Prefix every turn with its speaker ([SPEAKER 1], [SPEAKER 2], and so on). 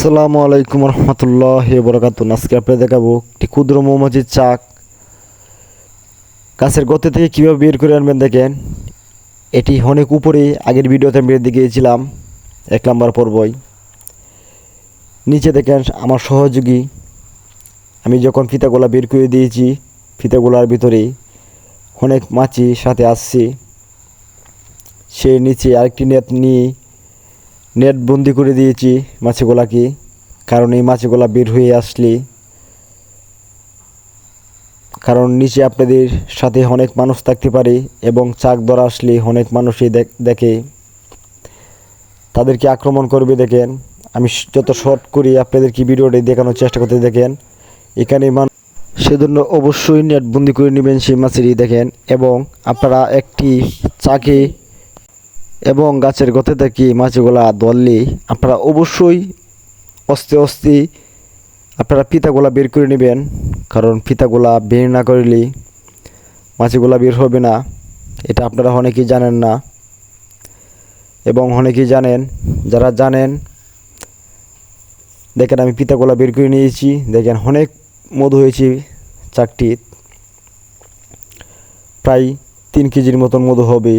[SPEAKER 1] আসসালামু আলাইকুম রহমতুল্লাহ বরকাত আজকে আপনাদের দেখাবো একটি ক্ষুদ্র মৌমাছির চাক। গাছের গতি থেকে কীভাবে বের করে আনবেন দেখেন। এটি অনেক উপরে, আগের ভিডিওতে আমি বের গিয়েছিলাম এক নম্বর পর্বই। নিচে দেখেন আমার সহযোগী। আমি যখন ফিতাগুলা বের করে দিয়েছি, ফিতাগুলার ভিতরে অনেক মাছি সাথে আসছে। সে নিচে আরেকটি নেট নিয়ে নেট বন্দি করে দিয়েছি মাছগুলাকে, কারণ এই মাছগুলা বের হয়ে আসলে, কারণ নিচে আপনাদের সাথে অনেক মানুষ থাকতে পারে এবং চাক ধরা আসলে অনেক মানুষই দেখ- তাদেরকে আক্রমণ করবে দেখেন। আমি যত শর্ট করি আপনাদেরকে ভিডিওটি দেখানোর চেষ্টা করতে দেখেন, এখানে মান, সেজন্য অবশ্যই নেট বন্দি করে নেবেন সেই মাছেরই দেখেন। এবং আপনারা একটি চাকে এবং গাছের গতে থেকে মাছগুলা ধরলে আপনারা অবশ্যই অস্তে অস্তে আপনারা ফিতাগুলা বের করে নেবেন, কারণ ফিতাগুলা বের না করলে মাছগুলা বের হবে না। এটা আপনারা অনেকেই জানেন না। এবং অনেকেই জানেন, যারা জানেন, দেখেন আমি পিতাগুলা বের করে নিয়েছি। দেখেন অনেক মধু হয়েছে চাকটি প্রায় তিন কেজির মতন মধু হবে।